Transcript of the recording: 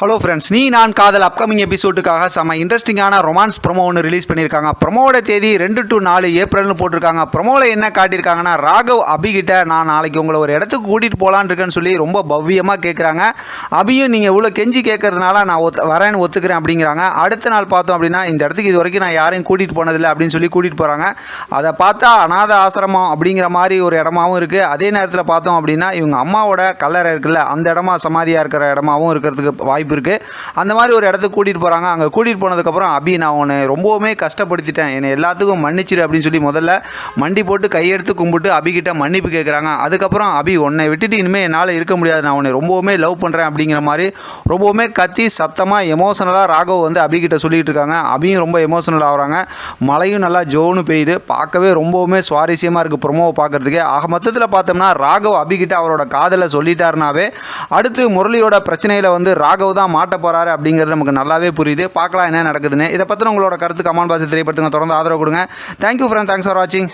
Hello friends நீ நான் காதல் அப்கமிங் எபிசோடுக்காக செம்ம இன்ட்ரெஸ்டிங்கான ரொமான்ஸ் ப்ரொமோ ஒன்று ரிலீஸ் பண்ணியிருக்காங்க. ப்ரொமோட தேதி ரெண்டு டு நாலு ஏப்ரல்னு போட்டிருக்காங்க. ப்ரொமோவில் என்ன காட்டியிருக்காங்கன்னா ராகவ் அபிகிட்ட நான் நாளைக்கு உங்களை ஒரு இடத்துக்கு கூட்டிகிட்டு போகலான்னு இருக்கேன்னு சொல்லி ரொம்ப பவ்யமாக கேட்குறாங்க அபியும் நீங்கள் இவ்வளோ கெஞ்சி கேட்கறதுனால நான் ஒத்து வரேன்னு ஒத்துக்கிறேன் அப்படிங்கிறாங்க. அடுத்த நாள் பார்த்தோம் அப்படின்னா இந்த இடத்துக்கு இது வரைக்கும் நான் யாரையும் கூட்டிகிட்டு போனதில்லை அப்படின்னு சொல்லி கூட்டிகிட்டு போகிறாங்க அதை பார்த்தா அநாத ஆசிரமம் அப்படிங்கிற மாதிரி ஒரு இடமாவும் இருக்குது அதே நேரத்தில் பார்த்தோம் அப்படின்னா இவங்க அம்மாவோட கல்லறை இருக்குல்ல அந்த இடமா சமாதியாக இருக்கிற இடமாவும் இருக்கிறதுக்கு வாய்ப்பு இருக்குது அந்த மாதிரி ஒரு இடத்துக்கு கூட்டிகிட்டு போகிறாங்க அங்கே கூட்டிகிட்டு போனதுக்கப்புறம் அபி நான் உன்னை ரொம்பவுமே கஷ்டப்படுத்திட்டேன். என்னை எல்லாத்துக்கும் மன்னிச்சிரு அப்படின்னு சொல்லி முதல்ல மண்டி போட்டு கையெடுத்து கும்பிட்டு அபிகிட்ட மன்னிப்பு கேட்குறாங்க அதுக்கப்புறம் அபி உன்னை விட்டுட்டு இனிமேல் என்னால் இருக்க முடியாது. நான் உன்னை ரொம்பவுமே லவ் பண்ணுறேன் அப்படிங்கிற மாதிரி ரொம்பவுமே கத்தி சத்தமாக எமோஷனலாக ராகவ் வந்து அபிகிட்ட சொல்லிகிட்டு இருக்காங்க. அபியும் ரொம்ப எமோஷனல் ஆகுறாங்க மழையும் நல்லா ஜோன்னு பெய்யுது. பார்க்கவே ரொம்பவுமே சுவாரஸ்யமாக இருக்குது ப்ரொமோவை பார்க்குறதுக்கே. ஆக மொத்தத்தில் பார்த்தோம்னா ராகவ் அபிகிட்ட அவரோட காதலை சொல்லிட்டாருனாவே அடுத்து முரளியோட பிரச்சனையில் வந்து ராகவ் தான் மாட்ட போகிறாரு அப்படிங்கிறது நமக்கு நல்லாவே புரியுது. பார்க்கலாம் என்ன நடக்குதுன்னு. இதை பற்றின உங்களோட கருத்து கமெண்ட் பாசி தெரியப்படுத்துங்க. தொடர்ந்து ஆதரவு கொடுங்க. தேங்க்யூ ஃப்ரெண்ட் தேங்க்ஸ் ஃபார் வாட்சிங்